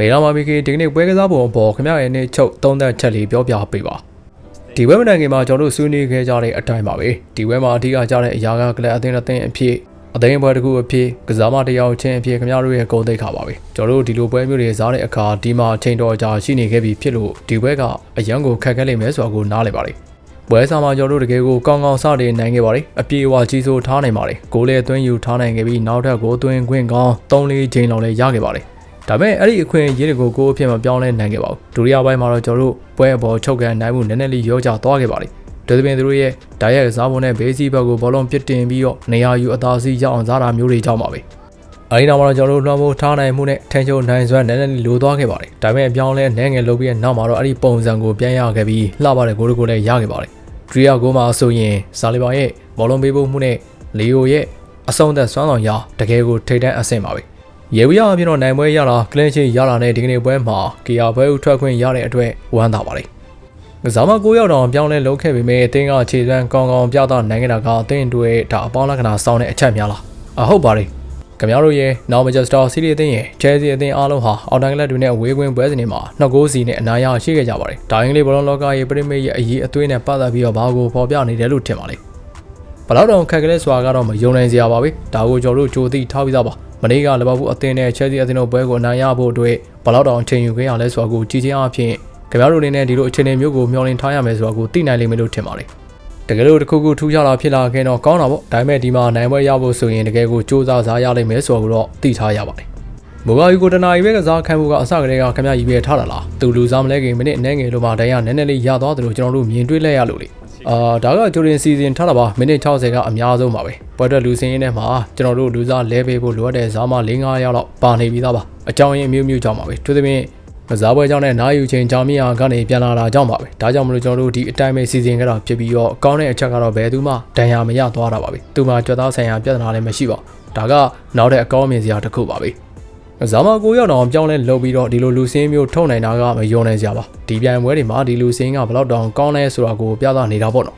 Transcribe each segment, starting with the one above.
မေလာမာမီကီဒီကနေ့ပွဲကစားပုံအပေါ်ခင်ဗျားရဲ့နေ့ချုပ်သုံးသက်ချက်လေးပြောပြပေးပါဒီဝက်မတိုင်ခင်မှာကျွန်တော်တို့ဆွေးနွေးခဲ့ကြတဲ့အတိုင်းပါပဲဒီဝက်မှာအဓိကကြတဲ့အရာကကလပ်အသင်းအသင်းအဖြစ်အသိန်းပွဲတစ်ခုအဖြစ်ကစားမတစ်ယောက်ချင်းအဖြစ်ခင်ဗျားတို့ရဲ့ဂုဏ်သိက္ခာပါပဲကျွန်တော်တို့ဒီလိုပွဲမျိုးတွေစားတဲ့အခါဒီမှာအချိန်တော်ကြာရှိနေခဲ့ပြီဖြစ်လို့ဒီဘွဲကအရန်ကိုခက်ခဲလိမ့်မယ်ဆိုတာကိုနားလည်ပါတယ်ပွဲစားမှာကျွန်တော်တို့တကယ်ကိုကောင်းကောင်းစတင်နိုင်ခဲ့ပါတယ်အပြေအဝကြီးစိုးထားနိုင်ပါတယ်ကိုလည်းသွင်းယူထားနိုင်ခဲ့ပြီးနောက်ထပ်ကိုသွင်းခွင့်ကောင်း3-4ချိန်လောက်လည်းရခဲ့ပါတယ် ဒါပေမဲ့အဲ့ဒီအခွင့်အရေးတွေကိုကိုအဖြစ်မပြောင်းလဲနိုင်ခဲ့ပါဘူးဒုတိယပိုင်းမှာတော့ကျွန်တော်တို့ပွဲအပေါ်ချုပ်ကန်နိုင်မှုနည်းနည်းလေးရောကြသွားခဲ့ပါတယ်ဒါသဖြင့်သူတို့ရဲ့ဓာတ်ရိုက်ကစားပုံနဲ့ဘေးစီဘက်ကိုဘောလုံးပစ်တင်ပြီးတော့နေရာယူအသာစီးရအောင်စားတာမျိုးတွေကြောင့်ပါပဲအဲဒီနောက်မှာတော့ကျွန်တော်တို့လွှမ်းမိုးထားနိုင်မှုနဲ့ထန်ချုံနိုင်စွမ်းနည်းနည်းလေးလိုသွားခဲ့ပါတယ်ဒါပေမဲ့အပြောင်းလဲနည်းငယ်လုပ်ပြီးတဲ့နောက်မှာတော့အဲ့ဒီပုံစံကိုပြန်ရခဲ့ပြီးလှပတဲ့ဂိုးတွေကိုလည်းရခဲ့ပါတယ်ဒရီယာဂိုးမှာဆိုရင်ဆာလီဘာရဲ့ဘောလုံးပေးဖို့မှုနဲ့လီယိုရဲ့အဆုံးသက်စွမ်းဆောင်ရတကယ်ကိုထိတ်တန့်အဆင့်ပါပဲ ရေဝီယာအပြင်တော့နိုင်ပွဲရတာကလင်းချေရတာနဲ့ဒီကနေ့ပွဲမှာကီယာပွဲဥထွက်ခွင့်ရတဲ့အတွက်ဝမ်းသာပါတယ်ကစားမ9ရောက်တော့ပြောင်းလဲလုပ်ခဲ့ပေမဲ့အသင်းကခြေစွမ်းကောင်းကောင်းပြသနိုင်ခဲ့တာကအသင်းတွေဒါအပေါင်းလက္ခဏာစောင်းတဲ့အချက်များလားအဟုတ်ပါတယ်ခင်ဗျားတို့ရဲ့နောက်မန်ချက်စတာစီးရီးအသင်းရဲ့ချဲစီအသင်းအားလုံးဟာအော်တန်ကလပ်တွေနဲ့ဝေးကွင်းပွဲစဉ်တွေမှာနှစ်ဂိုးစီနဲ့အနာရရှိခဲ့ကြပါတယ်။ဒါအင်္ဂလိပ်ဘောလုံးလောကရဲ့ပရိမေရဲ့အရေးအသွေးနဲ့ပတ်သက်ပြီးတော့ဘာကိုဖော်ပြနေတယ်လို့ထင်ပါလိမ့်။ဘလောက်တောင်ခက်ကလေးစွာကတော့မယုံနိုင်စရာပါပဲ။ဒါကိုကျွန်တော်တို့ကြိုသိထားပြီးသားပါ။ မနေ့ကလဘဘူးအသင်းနဲ့ချဲစီအသင်းတို့ပွဲကိုအနိုင်ရဖို့အတွက်ဘလောက်တောင်ချိန်ယူခဲ့ရလဲဆိုတာကိုကြည့်ချင်းအဖြစ်ခင်ဗျားတို့အနေနဲ့ဒီလိုအခြေအနေမျိုးကိုမျှော်လင့်ထားရမယ်ဆိုတာကိုသိနိုင်လိမ့်မယ်လို့ထင်ပါလိမ့်။တကယ်လို့တစ်ခုခုထူးခြားလာဖြစ်လာခဲ့တော့ကောင်းတာပေါ့ဒါပေမဲ့ဒီမှာနိုင်ပွဲရဖို့ဆိုရင်တကယ်ကိုစူးစမ်းစားရလိမ့်မယ်ဆိုတော့သိထားရပါတယ်မိုဂါယူကိုတနာရီပဲကစားခံမှုကအစကတည်းကခင်ဗျရည်ပဲထားတာလားသူလူစားမလဲခင်မိနစ်အနေငယ်လိုမှတန်းရနည်းနည်းလေးရသွားတယ်လို့ကျွန်တော်တို့မြင်တွေ့လိုက်ရလို့လေ အာဒါကဂျိုရင်စီဇန်ထားတာပါမိနစ်60ကအများဆုံးပါပဲပွဲတက်လူစင်းရင်းထဲမှာကျွန်တော်တို့လူစားလဲပေးဖို့လိုအပ်တဲ့ဇာမ၄၅ရောက်လောက်ပါနေပြီးသားပါအကြောင်းရင်းအမျိုးမျိုးကြောင့်ပါပဲသူသဖြင့်ကစားပွဲကြောင့်နဲ့နားယူချိန်ကြောင်မြရာကနေပြန်လာတာကြောင့်ပါပဲဒါကြောင့်မလို့ကျွန်တော်တို့ဒီအတိုင်းပဲစီစဉ်ကြတာဖြစ်ပြီးတော့ကောင်းတဲ့အချက်ကတော့ဘယ်သူမှဒဏ်ရာမရသွားတာပါပဲသူမှကြွက်သားဆိုင်ရာပြဿနာလည်းမရှိပါဘူးဒါကနောက်တဲ့အကောင်းမြင်စရာတစ်ခုပါပဲ ဇာမကိုရောက်တော့ပြောင်းလဲလုပ်ပြီးတော့ဒီလိုလူစင်းမျိုးထုတ်နိုင်တာကမယုံနိုင်စရာပါဒီပြိုင်ပွဲတွေမှာဒီလူစင်းကဘယ်တော့တောင်ကောင်းလဲဆိုတာကိုပြသနေတာပေါ့နော်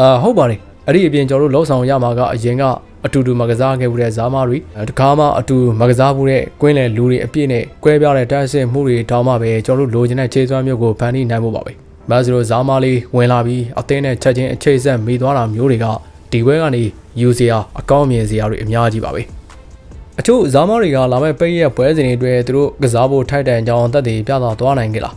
အာဟုတ်ပါတယ်အဲ့ဒီအပြင်ကျွန်တော်တို့လှုပ်ဆောင်ရမှာကအရင်ကအတူတူမကစားခဲ့မှုတဲ့ဇာမတွေတကားမှအတူမကစားမှုတဲ့ကွင်းလယ်လူတွေအပြည့်နဲ့ကွဲပြားတဲ့တိုက်စစ်မှုတွေတောင်းမှပဲကျွန်တော်တို့လိုချင်တဲ့ခြေစွမ်းမျိုးကိုဖန်တီးနိုင်ဖို့ပါပဲမဆလိုဇာမလေးဝင်လာပြီးအသင်းနဲ့ချက်ချင်းအခြေဆက်မိသွားတာမျိုးတွေကဒီဘွဲကနေယူစရာအကောင်းမြင်စရာတွေအများကြီးပါပဲ အချို့ဇာမတွေကလာမဲ့ပိတ်ရက်ပွဲစဉ်တွေအတွက်သူတို့ကစားဖို့ထိုက်တန်ကြောင်းတက်တည်ပြသသွားနိုင်ကြလား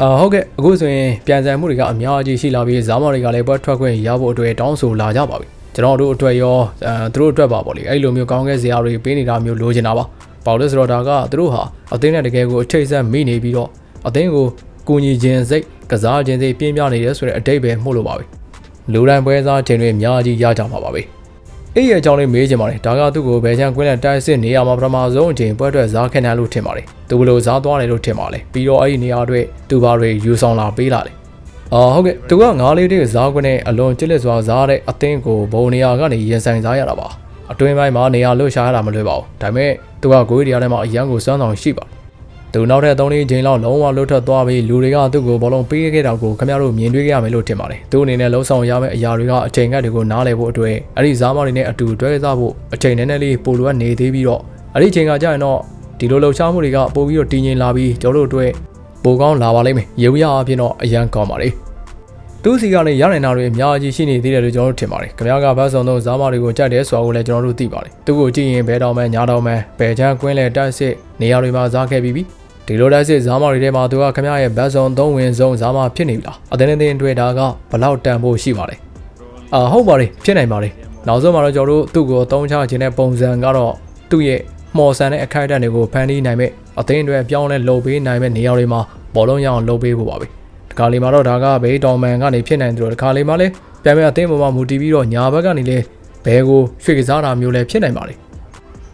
အာဟုတ်ကဲ့အခုဆိုရင်ပြန်ဆန်မှုတွေကအများကြီးရှိလာပြီးဇာမတွေကလည်းပွဲထွက်ခွင့်ရဖို့အတွက်တောင်းဆိုလာကြပါပြီကျွန်တော်တို့အတွက်ရောအဲသူတို့အတွက်ပါပေါ့လေအဲ့လိုမျိုးကောင်းကဲစရာတွေပေးနေတာမျိုးလိုချင်တာပါပေါ့လို့ဆိုတော့ဒါကသူတို့ဟာအသင်းနဲ့တကယ်ကိုအထိတ်ဆက်မိနေပြီးတော့အသင်းကိုကူညီခြင်းစိတ်ကစားခြင်းစိတ်ပြင်းပြနေတယ်ဆိုတဲ့အတိတ်ပဲမှုလို့ပါပဲလူတိုင်းပွဲစားခြင်းတွေအများကြီးရကြမှာပါပဲ အဲ့ရဲ့အကြောင်းလေးမေးချင်ပါတယ်ဒါကသူ့ကိုဘယ်ချမ်းကွင်းနဲ့တိုက်စစ်နေရမှာပထမဆုံးအချိန်ပွဲအတွက်ဇားခင်တယ်လို့ထင်ပါတယ်သူဘလို့ဇားသွားတယ်လို့ထင်ပါလေပြီးတော့အဲ့ဒီနေရာအတွက်သူဘာတွေယူဆောင်လာပေးလာတယ်အော်ဟုတ်ကဲ့သူကငါးလေးတွေဇားကွင်းနဲ့အလွန်ကြစ်လက်စွာဇားတဲ့အသင်းကိုဘုံနေရာကနေရင်ဆိုင်စားရတာပါအတွင်းပိုင်းမှာနေရာလွတ်ရှာရတာမလွယ်ပါဘူးဒါပေမဲ့သူကဂိုးရီတရားထဲမှာအရန်ကိုစွမ်းဆောင်ရှိပါတယ် သူနောက်ထပ်3လေးချိန်လောက်လုံးဝလွတ်ထွက်သွားပြီးလူတွေကသူ့ကိုဘောလုံးပေးခဲ့တာကိုခင်ဗျားတို့မြင်တွေ့ကြရမယ်လို့ထင်ပါတယ်။သူအနေနဲ့လှုံ့ဆော်ရမယ့်အရာတွေကအချိန်ကတ်တွေကိုနားလည်ဖို့အတွက်အဲ့ဒီဇားမောင်းတွေနဲ့အတူတွဲစားဖို့အချိန်နည်းနည်းလေးပိုလိုအပ်နေသေးပြီးတော့အဲ့ဒီချိန်ကကြာရင်တော့ဒီလိုလှုပ်ရှားမှုတွေကပိုပြီးတော့တည်ငြိမ်လာပြီးကျွန်တော်တို့အတွက်ပိုကောင်းလာပါလိမ့်မယ်။ရေဝရအဖြစ်တော့အရန်ကောင်းပါလေ။သူစီကနေရနိုင်တာတွေအများကြီးရှိနေသေးတယ်လို့ကျွန်တော်တို့ထင်ပါတယ်။ခင်ဗျားကဘတ်ဆောင်သောဇာမတွေကိုကြိုက်တယ်ဆိုတာကိုလည်းကျွန်တော်တို့သိပါတယ်။သူ့ကိုကြည့်ရင်ဘဲတော်မဲညာတော်မဲဘဲချမ်းကွင်းလေတိုက်စစ်နေရာတွေမှာဇာခဲ့ပြီးပြီ။ ဒီလိုတိုက်စစ်ဇာမာတွေထဲမှာသူကခမရရဲ့ဘတ်စုံသုံးဝင်ဆုံးဇာမာဖြစ်နေပြီလားအသင်းအသင်းတွေဒါကဘလောက်တန်ဖို့ရှိပါလဲအာဟုတ်ပါတယ်ဖြစ်နိုင်ပါတယ်နောက်ဆုံးမှာတော့ကျွန်တော်တို့သူ့ကိုအသုံးချခြင်းတဲ့ပုံစံကတော့သူ့ရဲ့မော်ဆန်တဲ့အခိုက်အတန့်တွေကိုဖန်တီးနိုင်မဲ့အသင်းတွေပြောင်းလဲလှုပ်ပေးနိုင်မဲ့နေရာတွေမှာဘောလုံးရအောင်လှုပ်ပေးဖို့ပါပဲဒီခါလေးမှာတော့ဒါကဘေးတောင်မန်ကနေဖြစ်နိုင်တယ်လို့ဒီခါလေးမှာလည်းပြန်ပြန်အသင်းပေါ်မှာမူတည်ပြီးတော့ညာဘက်ကနေလေဘဲကိုရွှေ့ကစားတာမျိုးလည်းဖြစ်နိုင်ပါတယ်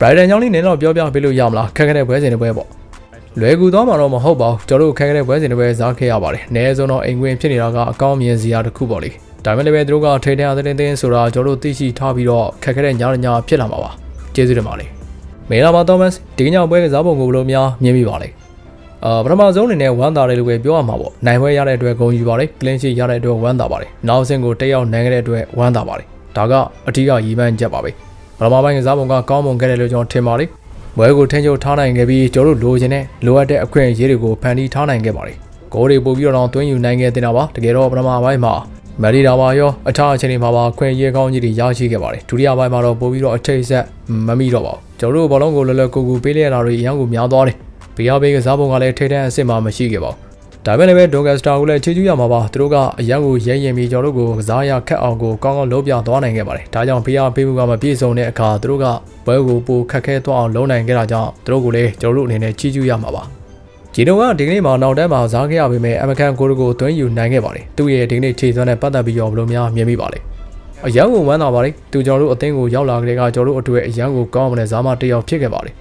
ဘရိုင်ဒန်ကြောင့်လေးနည်းတော့ပြောပြပေးလို့ရမလားခက်ခဲတဲ့ပွဲစဉ်တွေပွဲပေါ့ လွယ်ကူသွားမှာတော့မဟုတ်ပါဘူးကျွန်တော်တို့ခက်ခဲတဲ့ပွဲစဉ်တွေပဲစားခဲ့ရပါတယ်။အနည်းဆုံးတော့အိမ်ဝင်ဖြစ်နေတာကအကောင်းမြင်စရာတစ်ခုပေါ့လေ။ဒါပေမဲ့လည်းပဲသူတို့ကထိတဲ့အသင်းတင်းဆိုတာကျွန်တော်တို့သိရှိထားပြီးတော့ခက်ခဲတဲ့ညညဖြစ်လာမှာပါ။ကျေးဇူးတင်ပါတယ်။မေလာမာသောမတ်ဒီညပွဲကစားပုံကိုဘယ်လိုများမြင်မိပါလဲ။အာပထမဆုံးအနေနဲ့ဝမ်းသာတယ်လို့ပဲပြောရမှာပေါ့။နိုင်ပွဲရတဲ့အတွက်ဂုဏ်ယူပါတယ်။ကလင်းရှီရတဲ့အတွက်ဝမ်းသာပါတယ်။နောက်ဆင့်ကိုတက်ရောက်နိုင်ခဲ့တဲ့အတွက်ဝမ်းသာပါတယ်။ဒါကအထူးကရည်မှန်းချက်ပါပဲ။ပထမပိုင်းကစားပုံကကောင်းမွန်ခဲ့တယ်လို့ကျွန်တော်ထင်ပါတယ်။ ဘွဲကိုထင်းချုပ်ထားနိုင်ခဲ့ပြီးကျွန်တော်တို့လိုချင်တဲ့လိုအပ်တဲ့အခွင့်အရေးတွေကိုဖန်တီးထားနိုင်ခဲ့ပါတယ်။ဂိုးတွေပို့ပြီးတော့တွင်းယူနိုင်ခဲ့တဲ့နောက်ပါတကယ်တော့ပထမပိုင်းမှာမက်ရီဒါပါရောအထားအခြေအနေမှာပါခွင့်ရေးကောင်းကြီးတွေရရှိခဲ့ပါတယ်။ဒုတိယပိုင်းမှာတော့ပို့ပြီးတော့အထိတ်ဆက်မမိတော့ပါဘူး။ကျွန်တော်တို့ဘောလုံးကိုလောလောကူကူပေးလိုက်ရတာတွေအများကိုများသွားတယ်။ဘီယာဘေးကစားပုံကလည်းထိတ်တန့်အစ်စ်မှမရှိခဲ့ပါဘူး။ ဒါပေမဲ့လည်းဒိုဂတ်စတာကိုလည်းချေကျူးရမှာပါသူတို့ကအရန်ကိုရဲရင်ပြီးကျွန်တော်တို့ကိုကစားရခက်အောင်ကိုကောင်းကောင်းလုပ်ပြသွားနိုင်ခဲ့ပါတယ်ဒါကြောင့်ဖိအားပေးမှုကမပြည့်စုံတဲ့အခါသူတို့ကဘွဲကိုပိုခက်ခဲသွားအောင်လုပ်နိုင်ခဲ့တာကြောင့်သူတို့ကိုလည်းကျွန်တော်တို့အနေနဲ့ချီးကျူးရမှာပါဂျီနိုကဒီကနေ့မှာနောက်တန်းမှာစားခဲ့ရပေမဲ့အမကန်ကိုကိုသွင်းယူနိုင်ခဲ့ပါတယ်သူ့ရဲ့ဒီကနေ့ခြေစွမ်းနဲ့ပတ်သက်ပြီးတော့ဘယ်လိုများမြင်မိပါလဲအရန်ကိုဝမ်းသာပါတယ်သူကျွန်တော်တို့အသင်းကိုရောက်လာကြတဲ့ကကျွန်တော်တို့အတွေ့အရန်ကိုကောင်းမတဲ့ဇာမတစ်ယောက်ဖြစ်ခဲ့ပါတယ်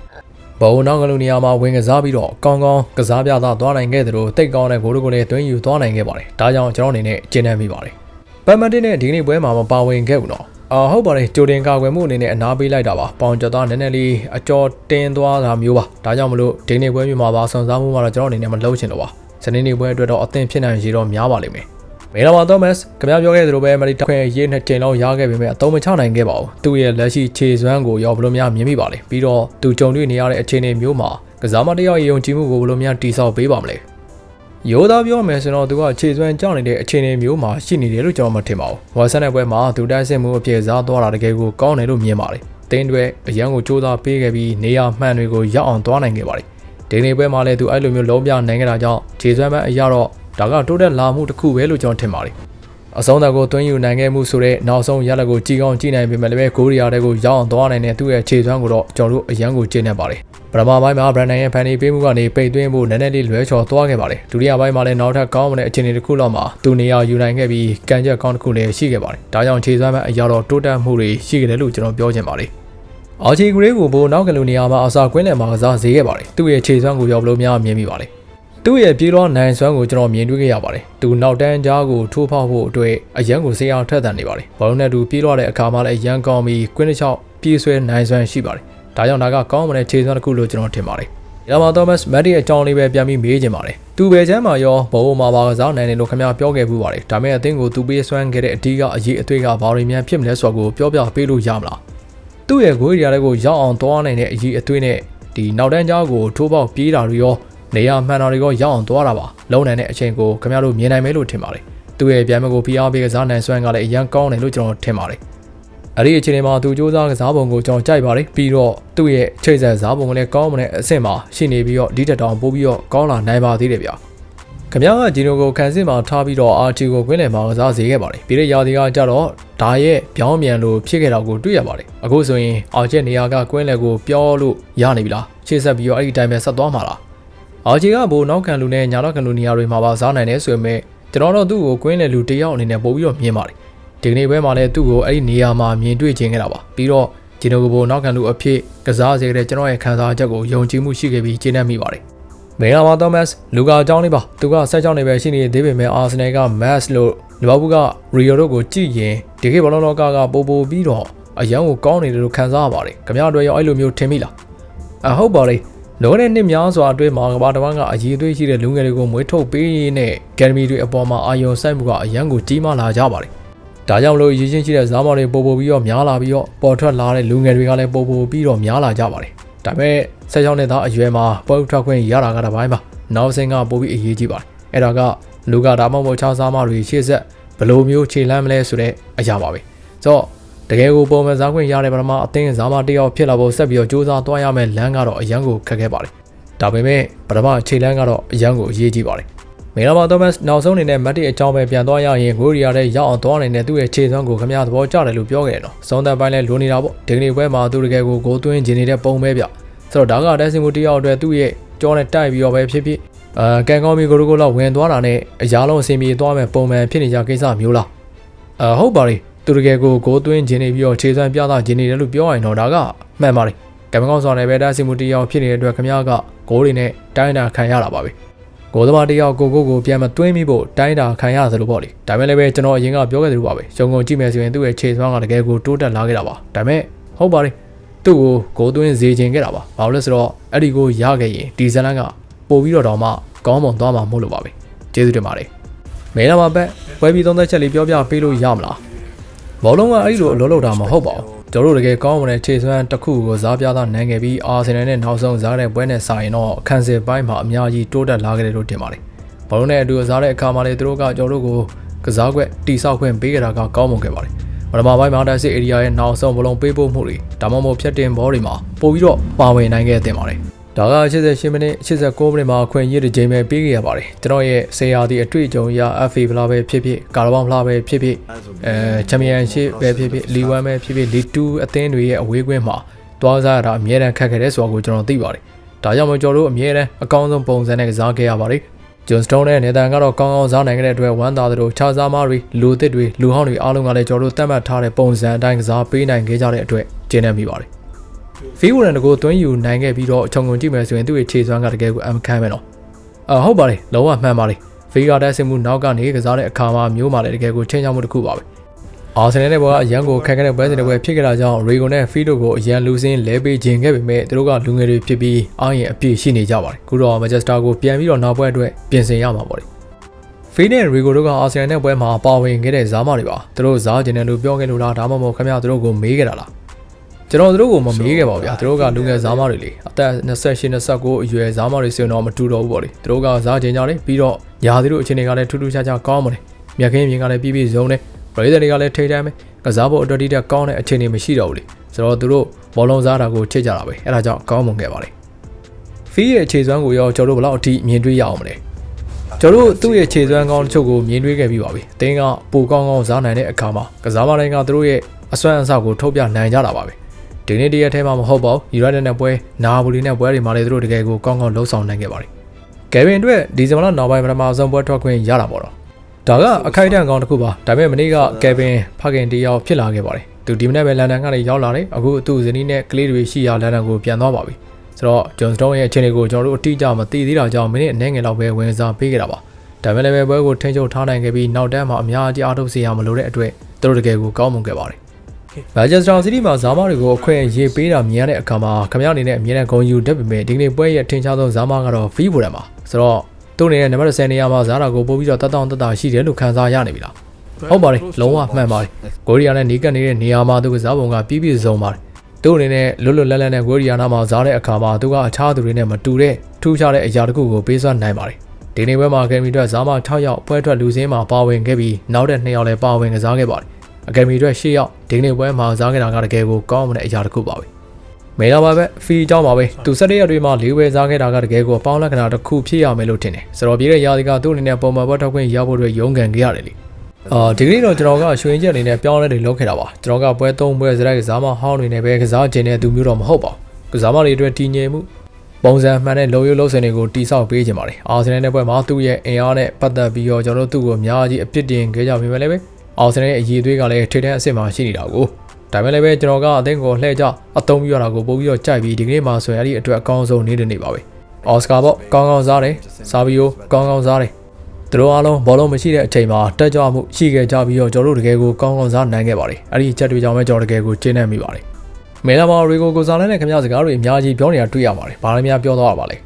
ဘောနောက်ကလူနေရာမှာဝင်ကစားပြီးတော့ကောင်းကောင်းကစားပြသသွားနိုင်ခဲ့သလိုတိတ်ကောင်းတဲ့ဂိုးတို့ကိုလည်းတွင်းယူသွားနိုင်ခဲ့ပါတယ်။ဒါကြောင့်ကျွန်တော်အနေနဲ့ကျင်းနေမိပါတယ်။ပမ်မန်တင်နဲ့ဒီနေ့ပွဲမှာမပါဝင်ခဲ့ဘူးနော်။အာဟုတ်ပါတယ်ကြိုတင်ကာကွယ်မှုအနေနဲ့အနားပေးလိုက်တာပါ။ပေါင်ကျော်သားနည်းနည်းလေးအကျော်တင်းသွားတာမျိုးပါ။ဒါကြောင့်မလို့ဒီနေ့ပွဲမျိုးမှာပါဆွန်စားမှုမှာတော့ကျွန်တော်အနေနဲ့မလုပ်ချင်တော့ပါ။စနေနေ့ပွဲအတွက်တော့အသင့်ဖြစ်နိုင်ရတော့များပါလိမ့်မယ်။ မေလာမာသောမတ်ခင်ဗျားပြောခဲ့သလိုပဲမရီတခွင့်ရေးနှစ်ချိန်လောက်ရခဲ့ပေမဲ့အသုံးမချနိုင်ခဲ့ပါဘူးသူ့ရဲ့လက်ရှိခြေစွမ်းကိုရောဘယ်လိုများမြင်မိပါလဲပြီးတော့သူကြုံတွေ့နေရတဲ့အခြေအနေမျိုးမှာကစားမတယောက်ယုံကြည်မှုကိုဘယ်လိုများတိဆောက်ပေးပါမလဲရိုးသားပြောမယ်ဆိုတော့သူကခြေစွမ်းကြောက်နေတဲ့အခြေအနေမျိုးမှာရှိနေတယ်လို့ကျွန်တော်မထင်ပါဘူးဝါဆန်တဲ့ပွဲမှာသူတိုက်စစ်မှုအပြည့်စားသွားတာတကယ်ကိုကောင်းတယ်လို့မြင်ပါတယ်တင်းတွေအရန်ကိုစူးစမ်းပေးခဲ့ပြီးနေရာမှန်တွေကိုရောက်အောင်သွားနိုင်ခဲ့ပါတယ်ဒီနေ့ပွဲမှာလည်းသူအဲ့လိုမျိုးလုံးပြနိုင်ခဲ့တာကြောင့်ခြေစွမ်းပဲအရတော့ ဒါကတိုးတက်လာမှုတစ်ခုပဲလို့ကျွန်တော်ထင်ပါတယ်အဆုံးသက်ကိုသွင်းယူနိုင်ခဲ့မှုဆိုတဲ့နောက်ဆုံးရလဒ်ကိုကြည်ကောင်းကြည်နိုင်ပေမဲ့လည်းကိုရီးယားတဲ့ကိုရောက်အောင်သွားနိုင်တဲ့သူ့ရဲ့ခြေစွမ်းကိုတော့ကျွန်တော်တို့အရန်ကိုကျင့်နေပါတယ်ပထမပိုင်းမှာဘရန်ဒန်ရဲ့ဖန်နီပေးမှုကနေပိတ်သွင်းဖို့နည်းနည်းလေးလွဲချော်သွားခဲ့ပါတယ်ဒုတိယပိုင်းမှာလည်းနောက်ထပ်ကောင်းမတဲ့အခြေအနေတစ်ခုလောက်မှာသူနေရာယူနိုင်ခဲ့ပြီးကန်ချက်ကောင်းတစ်ခုလည်းရှိခဲ့ပါတယ်ဒါကြောင့်ခြေစွမ်းမဲ့အရာတော့တိုးတက်မှုတွေရှိခဲ့တယ်လို့ကျွန်တော်ပြောချင်ပါတယ်အာချီဂရေးကိုဘိုနောက်ကလူနေရာမှာအစာကွင်းလယ်မှာကစားစေခဲ့ပါတယ်သူ့ရဲ့ခြေစွမ်းကိုရောက်လို့များမြင်မိပါတယ် သူ့ရဲ့ပြေးလောနိုင်စွမ်းကိုကျွန်တော်မြင်တွေ့ခဲ့ရပါတယ်။သူနောက်တန်းကြားကိုထိုးဖောက်ဖို့အတွက်အရန်ကိုစေအောင်ထက်သန်နေပါတယ်။ဘောလုံးနဲ့သူပြေးလောတဲ့အခါမှာလည်းအရန်ကောင်းပြီးကွင်းတစ်ချောက်ပြေးဆွဲနိုင်စွမ်းရှိပါတယ်။ဒါကြောင့်ဒါကကောင်းမတဲ့ခြေစွမ်းတစ်ခုလို့ကျွန်တော်ထင်ပါတယ်။ရာမာသောမတ်မက်ဒီရဲ့အကြောင်းလေးပဲပြန်ပြီးမေးချင်ပါတယ်။သူပဲချမ်းမှာရောဘောမှာပါကစားနိုင်တယ်လို့ခင်ဗျားပြောခဲ့မှုပါတယ်။ဒါပေမဲ့အသင်းကိုသူပေးစွမ်းခဲ့တဲ့အဓိကအရေးအသွေးကဘာတွေများဖြစ်မလဲဆိုတာကိုပြောပြပေးလို့ရမလား။သူ့ရဲ့ဂိုးရီယာတွေကိုရောက်အောင်သွားနိုင်တဲ့အရေးအသွေးနဲ့ဒီနောက်တန်းကြားကိုထိုးပေါက်ပြေးတာတွေရော နေရာမှန်တာတွေကရောက်အောင်သွားတာပါလုံနိုင်တဲ့အချိန်ကိုခင်ဗျားတို့မြင်နိုင်မယ်လို့ထင်ပါတယ်သူ့ရဲ့ပြန်မကို PR ပေးကစားနိုင်စွမ်းကလည်းအရန်ကောင်းတယ်လို့ကျွန်တော်ထင်ပါတယ်အဲ့ဒီအချိန်မှာသူစူးစမ်းကစားပုံကိုကျွန်တော်ကြိုက်ပါတယ်ပြီးတော့သူ့ရဲ့ချိတ်ဆက်စားပုံကလည်းကောင်းမတဲ့အဆင့်မှာရှိနေပြီးတော့ဒီတက်တောင်ပို့ပြီးတော့ကောင်းလာနိုင်ပါသေးတယ်ဗျာခင်ဗျားကဂျီနိုကိုခံစစ်မှာထားပြီးတော့အာချီကိုကွင်းလယ်မှာကစားစေခဲ့ပါတယ်ပြီးတဲ့ရာသီကကြတော့ဒါရဲ့ပြောင်းပြန်လို့ဖြစ်ခဲ့တာကိုတွေ့ရပါတယ်အခုဆိုရင်အာချက်နေရာကကွင်းလယ်ကိုပြောလို့ရနေပြီလားရှေ့ဆက်ပြီးတော့အဲ့ဒီတိုင်းပဲဆက်သွားမှာလား အာဂျီကဘိုနောက်ခံလူနဲ့ညာနောက်ခံလူနေရာတွေမှာပါစားနိုင်တယ်ဆိုပေမဲ့ကျွန်တော်တို့သူ့ကိုကွင်းလေလူတယောက်အနေနဲ့ပို့ပြီးတော့မြင်ပါတယ်ဒီကနေ့ပွဲမှာလည်းသူ့ကိုအဲ့ဒီနေရာမှာမြင်တွေ့ခြင်းခဲ့တာပါပြီးတော့ဂျီနိုဂဘိုနောက်ခံလူအဖြစ်ကစားစေတဲ့ကျွန်တော်ရဲ့ခံစားချက်ကိုယုံကြည်မှုရှိခဲ့ပြီးကျေနပ်မိပါတယ်မေဂါမာသောမတ်လူကာအကြောင်းလေးပါသူကဆက်ကြောင်းနေပဲရှိနေသေးပေမဲ့အာဆင်နယ်ကမတ်လို့လီဗာပူးကရီယိုတို့ကိုကြည့်ရင်ဒီခေတ်ဘောလုံးလောကကပိုပိုပြီးတော့အယံကိုကောင်းနေတယ်လို့ခံစားရပါတယ်ခင်ဗျားတို့ရောအဲ့လိုမျိုးထင်မိလားအဟုတ်ပါလေ လောတဲ့နှစ်များစွာအတွင်းမှာကဘာတဝမ်းကအရေးအသွေးရှိတဲ့လူငယ်တွေကိုမွေးထုတ်ပေးတဲ့ဂယ်မီတွေအပေါ်မှာအာရုံစိုက်မှုကအရန်ကိုကြီးမားလာကြပါတယ်။ဒါကြောင့်မလို့ရည်ချင်းရှိတဲ့ဇာမောင်တွေပို့ပို့ပြီးတော့များလာပြီးတော့ပေါ်ထွက်လာတဲ့လူငယ်တွေကလည်းပို့ပို့ပြီးတော့များလာကြပါတယ်။ဒါပေမဲ့ဆက်ချောင်းတဲ့သားအရွယ်မှာပေါ်ထွက်ခွင့်ရတာကတပိုင်းပါ။နောက်ဆင်းကပို့ပြီးအရေးကြီးပါတယ်။အဲ့ဒါကလူကဒါမှမဟုတ်ခြားစားမတွေရှေ့ဆက်ဘယ်လိုမျိုးခြေလမ်းမလဲဆိုတဲ့အရာပါပဲ။ဆိုတော့ တကယ်ကိုပုံမှန်စားခွင့်ရတဲ့ပထမအသင်းစားမတယောက်ဖြစ်လာဖို့ဆက်ပြီးတော့စူးစမ်းသွားရမယ်လမ်းကတော့အရန်ကိုခက်ခဲပါတယ်။ဒါပေမဲ့ပထမခြေလမ်းကတော့အရန်ကိုအရေးကြီးပါတယ်။မင်္ဂလာပါသောမတ်နောက်ဆုံးအနေနဲ့မတ်တီအကြောင်းပဲပြန်သွားရရင်ဂိုရီယာတဲ့ရောက်အောင်သွားနေတဲ့သူ့ရဲ့ခြေစွမ်းကိုခမရသဘောကျတယ်လို့ပြောခဲ့တယ်နော်။စုံသက်ပိုင်းလဲလိုနေတာပေါ့။ဒီကနေ့ပွဲမှာသူတကယ်ကိုဂိုးသွင်းခြင်းနေတဲ့ပုံပဲဗျ။ဆိုတော့ဒါကတက်စင်မှုတယောက်အတွက်သူ့ရဲ့ကြောနဲ့တိုက်ပြီးတော့ပဲဖြစ်ဖြစ်အာကန်ကောင်းမီကိုရိုကိုလောက်ဝင်သွားတာနဲ့အရာလုံးအစီအပြေသွားမယ်ပုံမှန်ဖြစ်နေကြကိစ္စမျိုးလား။အာဟုတ်ပါပြီ။ သူတကယ်ကိုဂိုးသွင်းခြင်းနေပြီးတော့ခြေစွမ်းပြသခြင်းနေတယ်လို့ပြောရရင်တော့ဒါကမှန်ပါတယ်ကံမကောင်းစွာနဲ့ပဲတားစီမှုတရားဖြစ်နေတဲ့အတွက်ခမရကဂိုးတွေနဲ့တိုင်းတာခံရတာပါပဲဂိုးသမားတယောက်ကိုကိုကိုပြန်မသွင်းမိဖို့တိုင်းတာခံရသလိုပေါ့လေဒါပေမဲ့လည်းပဲကျွန်တော်အရင်ကပြောခဲ့သလိုပါပဲရုံကုန်ကြည့်မယ်ဆိုရင်သူ့ရဲ့ခြေစွမ်းကတကယ်ကိုတိုးတက်လာခဲ့တာပါဒါပေမဲ့ဟုတ်ပါတယ်သူ့ကိုဂိုးသွင်းစေခြင်းခဲ့တာပါဘာလို့လဲဆိုတော့အဲ့ဒီကိုရခဲ့ရင်ဒီဇလန်ကပို့ပြီးတော့တော့မှကောင်းမွန်သွားမှာမဟုတ်လို့ပါပဲကျေးဇူးတင်ပါတယ်မဲလာပါပဲပွဲပြီးသုံးသက်ချက်လေးပြောပြပေးလို့ရမလား ဘောလုံးကအဲ့လိုအလုံးလောက်တာမဟုတ်ပါဘူးကျွန်တော်တို့တကယ်ကောင်းမွန်တဲ့ခြေစွမ်းတစ်ခုကိုစားပြသနိုင်ခဲ့ပြီးအာဆင်နယ်နဲ့နောက်ဆုံးစားတဲ့ပွဲနဲ့စာရင်တော့အခန်းစစ်ပိုင်းမှာအများကြီးတိုးတက်လာခဲ့တယ်လို့ထင်ပါတယ်။ဘောလုံးနဲ့အတူစားတဲ့အခါမှာလေသူတို့ကကျွန်တော်တို့ကိုကစားကွက်တိဆောက်ခွင့်ပေးကြတာကကောင်းမွန်ခဲ့ပါတယ်။ပထမပိုင်းမှာတက်စစ် area ရဲ့နောက်ဆုံးဘလုံးပေးပို့မှုတွေဒါမှမဟုတ်ဖြတ်တင်ဘောတွေမှာပို့ပြီးတော့ပါဝင်နိုင်ခဲ့တဲ့ပါတယ်။ ဒါက88မိနစ်89မိနစ်မှာအခွင့်အရေးတစ်ချိန်ပဲပေးခဲ့ရပါတယ်ကျွန်တော်ရဲ့ဆရာဒီအတွေ့အကြုံအရ FA ဖလားပဲဖြစ်ဖြစ်ကာရာဘောင်ဖလားပဲဖြစ်ဖြစ်အဲချန်ပီယံရှစ်ပဲဖြစ်ဖြစ်လီ1ပဲဖြစ်ဖြစ်လီ2အသင်းတွေရဲ့အဝေးကွင်းမှာတွားစားရတာအများတန်းခက်ခဲ့တယ်ဆိုတာကိုကျွန်တော်သိပါတယ်ဒါကြောင့်မို့ကျွန်တော်တို့အများတန်းအကောင်းဆုံးပုံစံနဲ့ကစားခဲ့ရပါတယ်ဂျွန်စတုန်းနဲ့နေတန်ကတော့ကောင်းကောင်းစားနိုင်ခဲ့တဲ့အတွက်ဝမ်းသာသလိုခြားစားမတွေလူသစ်တွေလူဟောင်းတွေအားလုံးကလည်းကျွန်တော်တို့တတ်မှတ်ထားတဲ့ပုံစံအတိုင်းကစားပေးနိုင်ခဲ့ကြတဲ့အတွက်ကျေနပ်မိပါတယ် ဖီဝရန်ကိုသွင်းယူနိုင်ခဲ့ပြီးတော့အချုံငုံကြည့်မယ်ဆိုရင်သူ့ရဲ့ခြေစွမ်းကတကယ်ကိုအမခံပဲနော်အဟုတ်ပါတယ်လုံးဝမှန်ပါတယ်ဖီဂါတက်ဆင်မှုနောက်ကနေကစားတဲ့အခါမှာမျိုးမာလည်းတကယ်ကိုချင်းချောင်းမှုတစ်ခုပါပဲအာဆင်နယ်နဲ့ဘောကအရန်ကိုခက်ခဲတဲ့ပွဲစဉ်တွေပဲဖြစ်ခဲ့တာကြောင့်ရီဂိုနဲ့ဖီတို့ကိုအရန်လူစင်းလဲပေးခြင်းခဲ့ပေမဲ့သူတို့ကလူငယ်တွေဖြစ်ပြီးအားရင်အပြည့်ရှိနေကြပါတယ်ခုတော့မန်ချက်စတာကိုပြန်ပြီးတော့နောက်ပွဲအတွက်ပြင်ဆင်ရမှာပေါ့လေဖီနဲ့ရီဂိုတို့ကအာဆင်နယ်နဲ့ပွဲမှာပါဝင်ခဲ့တဲ့ဇာမတွေပါသူတို့ဇာကျင်တယ်လို့ပြောခဲ့လို့လားဒါမှမဟုတ်ခင်ဗျားတို့ကိုမေးခဲ့တာလား ကျွန်တော်တို့ကိုမမေးခဲ့ပါဘူးဗျာသူတို့ကလူငယ်ဇာမတွေလေအသက်28 29အရွယ်ဇာမတွေဆိုရင်တော့မတူတော့ဘူးပေါ့လေသူတို့ကဇာကျင်ကြတယ်ပြီးတော့ညာသူတို့အခြေအနေကလည်းထူးထူးခြားခြားကောင်းပါတယ်မြက်ခင်းမြင်ကလည်းပြည့်ပြည့်စုံတယ်ပရိသတ်တွေကလည်းထိတ်တမ်းပဲကစားဖို့အတွက်တိတက်ကောင်းတဲ့အခြေအနေမရှိတော့ဘူးလေဆိုတော့သူတို့ဘောလုံးစားတာကိုချစ်ကြတာပဲအဲဒါကြောင့်ကောင်းမွန်ခဲ့ပါတယ်ဖီးရဲ့အခြေစွမ်းကိုရောကျွန်တော်တို့ဘယ်လောက်အထိမြင်တွေ့ရအောင်မလဲကျွန်တော်တို့သူ့ရဲ့ခြေစွမ်းကောင်းတချို့ကိုမြင်တွေ့ခဲ့ပြီးပါပြီ။အသင်းကပိုကောင်းကောင်းစားနိုင်တဲ့အခါမှာကစားမတိုင်းကသူတို့ရဲ့အစွမ်းအစကိုထုတ်ပြနိုင်ကြတာပါပဲ။ ဒီနေ့တရက်ထဲမှာမဟုတ်ပါဘူး။ယူရိုက်တက်နဲ့ပွဲနာဘူလီနဲ့ပွဲတွေမှာလည်းသူတို့တကယ်ကိုကောင်းကောင်းလှုပ်ဆောင်နိုင်ခဲ့ပါတယ်။ကယ်ဗင်အတွက်ဒီဇင်ဘာလနောက်ပိုင်းပထမဆုံးပွဲထွက်ခွင့်ရတာပေါ့တော့။ဒါကအခိုက်အတန့်ကောင်းတစ်ခုပါ။ဒါပေမဲ့မနေ့ကကယ်ဗင်ဖခင်တယောက်ဖြစ်လာခဲ့ပါတယ်။သူဒီမနေ့ပဲလန်ဒန်ကနေရောက်လာတယ်။အခုသူ့ဇနီးနဲ့ကလေးတွေရှိရာလန်ဒန်ကိုပြန်သွားပါပြီ။ဆိုတော့ဂျွန်စတုန်းရဲ့အခြေအနေကိုကျွန်တော်တို့အတိအကျမသိသေးတာကြောင့်မိနစ်အနည်းငယ်လောက်ပဲဝင်စားပေးခဲ့တာပါ။ဒါပေမဲ့လည်းပွဲကိုထိန်းချုပ်ထားနိုင်ခဲ့ပြီးနောက်တန်းမှာအများကြီးအားထုတ်စေရမလို့တဲ့အတွက်သူတို့တကယ်ကိုကောင်းမွန်ခဲ့ပါတယ်။ မန်ချက်စတာစီးတီးမှာဇာမားတွေကိုအခွင့်အရေးပေးတာမြင်ရတဲ့အခါမှာခမရအနေနဲ့အမြဲတမ်းဂုဏ်ယူတတ်ပေမဲ့ဒီကနေ့ပွဲရဲ့ထင်ရှားဆုံးဇာမားကတော့ဖီးဘူရန်ပါဆိုတော့သူ့အနေနဲ့နံပါတ်10နေရာမှာဇာတာကိုပို့ပြီးတော့တတ်တောင့်တတရှိတယ်လို့ခံစားရနေပြီလားဟုတ်ပါတယ်လုံးဝမှန်ပါတယ်ကိုရီးယားနဲ့နီးကပ်နေတဲ့နေရာမှာသူကစားပုံကပြည့်ပြည့်စုံပါတယ်သူ့အနေနဲ့လွတ်လွတ်လပ်လပ်နဲ့ကိုရီးယားနားမှာဇာတဲ့အခါမှာသူကအခြားသူတွေနဲ့မတူတဲ့ထူးခြားတဲ့အရာတစ်ခုကိုပေးစွမ်းနိုင်ပါတယ်ဒီနေ့ပွဲမှာအကယ်ဒမီအတွက်ဇာမ6ယောက်ပွဲထွက်လူစင်းမှာပါဝင်ခဲ့ပြီးနောက်တဲ့2ယောက်လည်းပါဝင်ကစားခဲ့ပါတယ် အကယ်ဒမီအတွက်10ယောက်ဒီနေ့ပွဲမှာစားခဲ့တာကတကယ်ကိုကောင်းမတဲ့အရာတစ်ခုပါပဲမေလာပါပဲဖီအကြောင်းပါပဲသူ17ရက်တွေမှာလေးဝဲစားခဲ့တာကတကယ်ကိုအပေါင်းလက္ခဏာတစ်ခုဖြစ်ရမယ်လို့ထင်တယ်ဆိုတော့ပြည်တဲ့ရာသီကသူ့အနေနဲ့ပုံမှန်ဘတ်ထောက်ခွင့်ရဖို့အတွက်ရုန်းကန်ခဲ့ရတယ်လေအာဒီကနေ့တော့ကျွန်တော်ကရွှေချက်အနေနဲ့ပြောင်းလဲတွေလုပ်ခဲ့တာပါကျွန်တော်ကပွဲ၃ပွဲစရိုက်ကစားမဟောင်းတွေနဲ့ပဲကစားခြင်းတဲ့သူမျိုးတော့မဟုတ်ပါဘူးကစားမတွေအတွက်တည်ငြိမ်မှုပုံစံမှန်တဲ့လုံရုပ်လုံစင်တွေကိုတိဆောက်ပေးခြင်းပါတယ်အာဆင်နယ်နဲ့ပွဲမှာသူ့ရဲ့အင်အားနဲ့ပတ်သက်ပြီးတော့ကျွန်တော်တို့သူ့ကိုအများကြီးအပြစ်တင်ခဲ့ကြပြီပဲလေပဲ အာဆင်နယ်ရဲ့အရေးသွေးကလည်းထိတဲ့န်းအစ်စ်မှာရှိနေတာကိုဒါပေမဲ့လည်းပဲကျွန်တော်ကအသင်းကိုလှည့်ကြအသုံးပြရတာကိုပို့ပြီးတော့ကြိုက်ပြီးဒီကနေ့မှဆိုရင်အဲ့ဒီအတွက်အကောင်းဆုံးနေတဲ့နေ့ပါပဲအော်စကာပေါ့ကောင်းကောင်းစားတယ်ဆာဗီယိုကောင်းကောင်းစားတယ်သူတို့အားလုံးဘောလုံးမရှိတဲ့အချိန်မှာတက်ကြွမှုရှိခဲ့ကြပြီးတော့ကျွန်တော်တို့တကယ်ကိုကောင်းကောင်းစားနိုင်ခဲ့ပါတယ်အဲ့ဒီချက်တွေကြောင့်ပဲကျွန်တော်တကယ်ကိုကျင်းနေမိပါတယ်မဲလာမာရီကိုကိုစားလဲနဲ့ခင်ဗျားစကားတွေအများကြီးပြောနေတာတွေ့ရပါတယ်ဘာလဲများပြောတော့ပါလဲ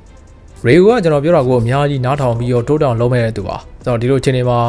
ရီကိုကကျွန်တော်ပြောတာကိုအများကြီးနားထောင်ပြီးတော့တိုးတောင်လုံးမဲ့တဲ့သူပါကျွန်တော်ဒီလိုအချိန်တွေမှာ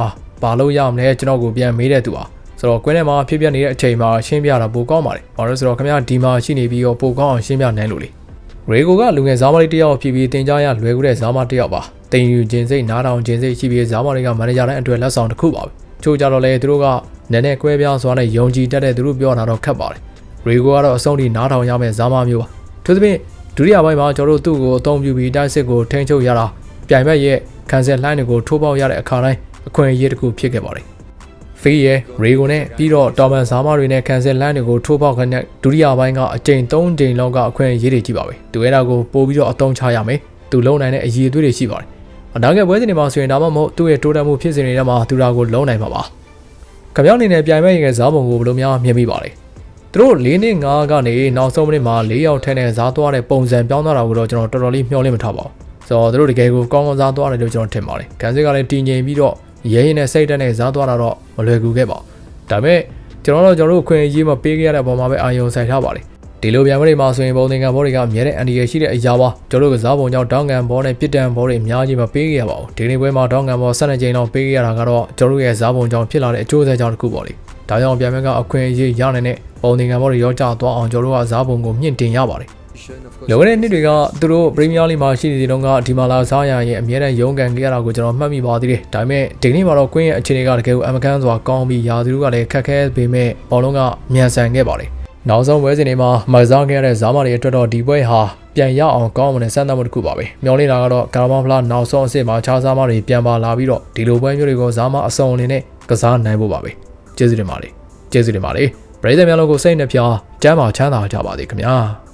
ဘာလို့ရမလဲကျွန်တော်ကိုပြန်မေးတဲ့သူပါဆိုတော့ကွင်းထဲမှာဖြစ်ပျက်နေတဲ့အချိန်မှာရှင်းပြတာပိုကောင်းပါတယ်။ဘာလို့ဆိုတော့ခင်ဗျားဒီမှာရှိနေပြီးတော့ပိုကောင်းအောင်ရှင်းပြနိုင်လို့လေ။ရေကိုကလူငယ်ဇာမလေးတယောက်ဖြစ်ပြီးတင် जा ရလွယ်ကူတဲ့ဇာမတယောက်ပါ။တင်ယူခြင်းစိတ်နားထောင်ခြင်းစိတ်ရှိပြီးဇာမလေးကမန်နေဂျာတိုင်းအတွက်လက်ဆောင်တစ်ခုပါပဲ။ချို့ကြတော့လေသူတို့ကနည်းနည်းကွဲပြားစွာနဲ့ယုံကြည်တတ်တဲ့သူတို့ပြောတာတော့ခက်ပါတယ်။ရေကိုကတော့အဆုံးထိနားထောင်ရမယ့်ဇာမမျိုးပါ။သူသဖြင့်ဒုတိယပိုင်းမှာကျွန်တော်တို့သူ့ကိုအသုံးပြုပြီးတိုက်စစ်ကိုထိန်းချုပ်ရတာပြိုင်ဘက်ရဲ့ခံဆက်လှိုင်းတွေကိုထိုးပေါက်ရတဲ့အခါတိုင်း အခွင့်အရေးတစ်ခုဖြစ်ခဲ့ပါတယ်။ဖေးရဲ့ရေကိုနဲ့ပြီးတော့တော်မန်ဇာမတွေနဲ့ကန်ဆယ်လန်းတွေကိုထိုးပေါက်ခနဲ့ဒုတိယပိုင်းကအကြိမ်3ကြိမ်လောက်ကအခွင့်အရေးတွေကြည့်ပါပဲ။သူအဲ့ဒါကိုပို့ပြီးတော့အသုံးချရမယ်။သူလုံနိုင်တဲ့အရေးအသွေးတွေရှိပါတယ်။အနာဂတ်ပွဲစဉ်တွေမှာဆိုရင်ဒါမှမဟုတ်သူ့ရဲ့တိုးတက်မှုဖြစ်စဉ်တွေထဲမှာသူဒါကိုလုံနိုင်မှာပါ။ကပြောင်းအနေနဲ့ပြိုင်မဲ့ရင်ကဇာပုံကိုဘယ်လိုများမြင်မိပါလဲ။သူတို့၄နှစ်5ကနေနောက်ဆုံးမိနစ်မှာ၄ယောက်ထဲနဲ့ဇာသွားတဲ့ပုံစံပြောင်းသွားတာကိုတော့ကျွန်တော်တော်တော်လေးမျှော်လင့်မထားပါဘူး။ဆိုတော့သူတို့တကယ်ကိုကောင်းကောင်းစားသွားတယ်လို့ကျွန်တော်ထင်ပါတယ်။ကန်စစ်ကလည်းတည်ငြိမ်ပြီးတော့ ရဲရင်နဲ့စိတ်တက်နဲ့စားသွားတာတော့မလွယ်ကူခဲ့ပါဘူးဒါပေမဲ့ကျွန်တော်တို့ကျွန်တော်တို့အခွင့်အရေးမပေးခဲ့ရတဲ့အပေါ်မှာပဲအာရုံစိုက်ထားပါတယ်ဒီလိုပြန်မတွေမှာဆိုရင်ပုံသင်္ကန်းဘောတွေကအများတဲ့အန်ဒီရရှိတဲ့အရာပါကျွန်တော်တို့ကစားပုံကြောင့်တောင်းကန်ဘောနဲ့ပြစ်ဒဏ်ဘောတွေအများကြီးမပေးခဲ့ရပါဘူးဒီနေ့ပွဲမှာတောင်းကန်ဘော12ကြိမ်လောက်ပေးခဲ့ရတာကတော့ကျွန်တော်တို့ရဲ့စားပုံကြောင့်ဖြစ်လာတဲ့အကျိုးဆက်ကြောင့်တစ်ခုပေါ့လေဒဒါကြောင့်ပြန်မဲ့ကအခွင့်အရေးရနိုင်တဲ့ပုံသင်္ကန်းဘောတွေရောကြသွားအောင်ကျွန်တော်တို့ကစားပုံကိုမြင့်တင်ရပါတယ် လောကတဲ့နှစ်တွေကသူတို့ပရီးမီးယားလိမှာရှိနေတဲ့တုန်းကဒီမာလာစားရရင်အမြဲတမ်းရုန်းကန်ခဲ့ရတာကိုကျွန်တော်မှတ်မိပါသေးတယ်။ဒါပေမဲ့ဒီကနေ့မှာတော့ကွင်းရဲ့အခြေအနေကတကယ်ကိုအမကန်စွာကောင်းပြီးယာသူတို့ကလည်းခက်ခဲပေမဲ့ဘောလုံးကမြန်ဆန်ခဲ့ပါတယ်။နောက်ဆုံးဝဲစဉ်တွေမှာမစားခဲ့ရတဲ့ဇာမာတွေအတွက်တော့ဒီပွဲဟာပြန်ရအောင်ကောင်းမွန်တဲ့စမ်းသပ်မှုတစ်ခုပါပဲ။မျောနေတာကတော့ကာဘာဖလားနောက်ဆုံးအဆင့်မှာခြားစားမတွေပြန်ပါလာပြီးတော့ဒီလိုပွဲမျိုးတွေကိုဇာမာအစုံအနေနဲ့ကစားနိုင်ဖို့ပါပဲ။ကျေးဇူးတင်ပါတယ်။ကျေးဇူးတင်ပါတယ်။ပရိသတ်များလုံးကိုစိတ်နှပြကျမ်းမာချမ်းသာကြပါစေခင်ဗျာ။